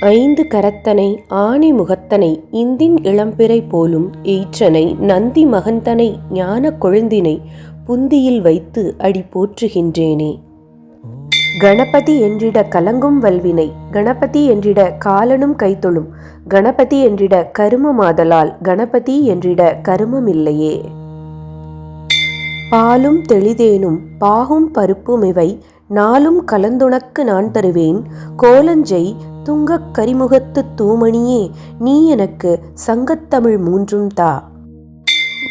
ஐந்து கரத்தனை ஆணி முகத்தனை இந்தின் இளம்பிறை போலும் ஈற்றனை நந்தி மகந்தனை ஞான கொழுந்தினை புந்தியில் வைத்து அடி போற்றுகின்றேனே. கணபதி என்றிட கலங்கும் வல்வினை கணபதி என்றிட காலனும் கைத்தொழும் கணபதி என்றிட கருமமாதலால் கணபதி என்றிட கருமமில்லையே. பாலும் தெளிதேனும் பாகும் பருப்பும் இவை நாளும் கலந்துனக்கு நான் தருவேன். கோலஞ்செய் துங்கக் கரிமுகத்து தூமணியே நீ எனக்கு சங்கத்தமிழ் மூன்றும் தா.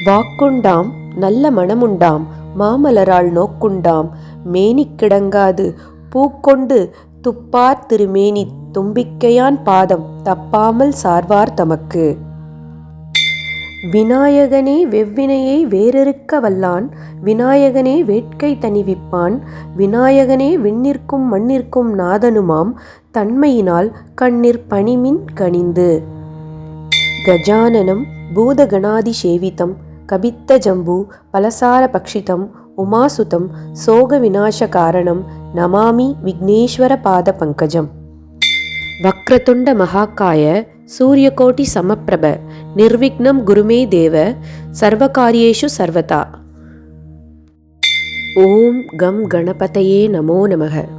வாக்குண்டாம் நல்ல மனமுண்டாம் மாமலரால் நோக்குண்டாம். மேனிக் கிடங்காது பூக்கொண்டு துப்பார் திருமேனி தும்பிக்கையான் பாதம் தப்பாமல் சார்வார் தமக்கு. விநாயகனே வெவ்வினையை வேறறுக்க வல்லான் விநாயகனே வேட்கை தணிவிப்பான் விநாயகனே விண்ணிற்கும் மண்ணிற்கும் நாதனுமாம் தன்மையினால் கண்ணிற் பணிமின் கனிந்து கஜானனம் பூதகணாதி சேவிதம் கபித்த ஜம்பு பலசார பக்ஷிதம் உமாசுதம் சோக விநாச காரணம் நமாமி விக்னேஸ்வர பாத பங்கஜம். வக்ரதுண்ட மகாக்காய சூரியகோட்டி சமப்பிரப நிர்விக்னம் குருமே தேவ சர்வகாரியேஷு சர்வதா. ஓம் கம் கணபதையே நமோ நமக.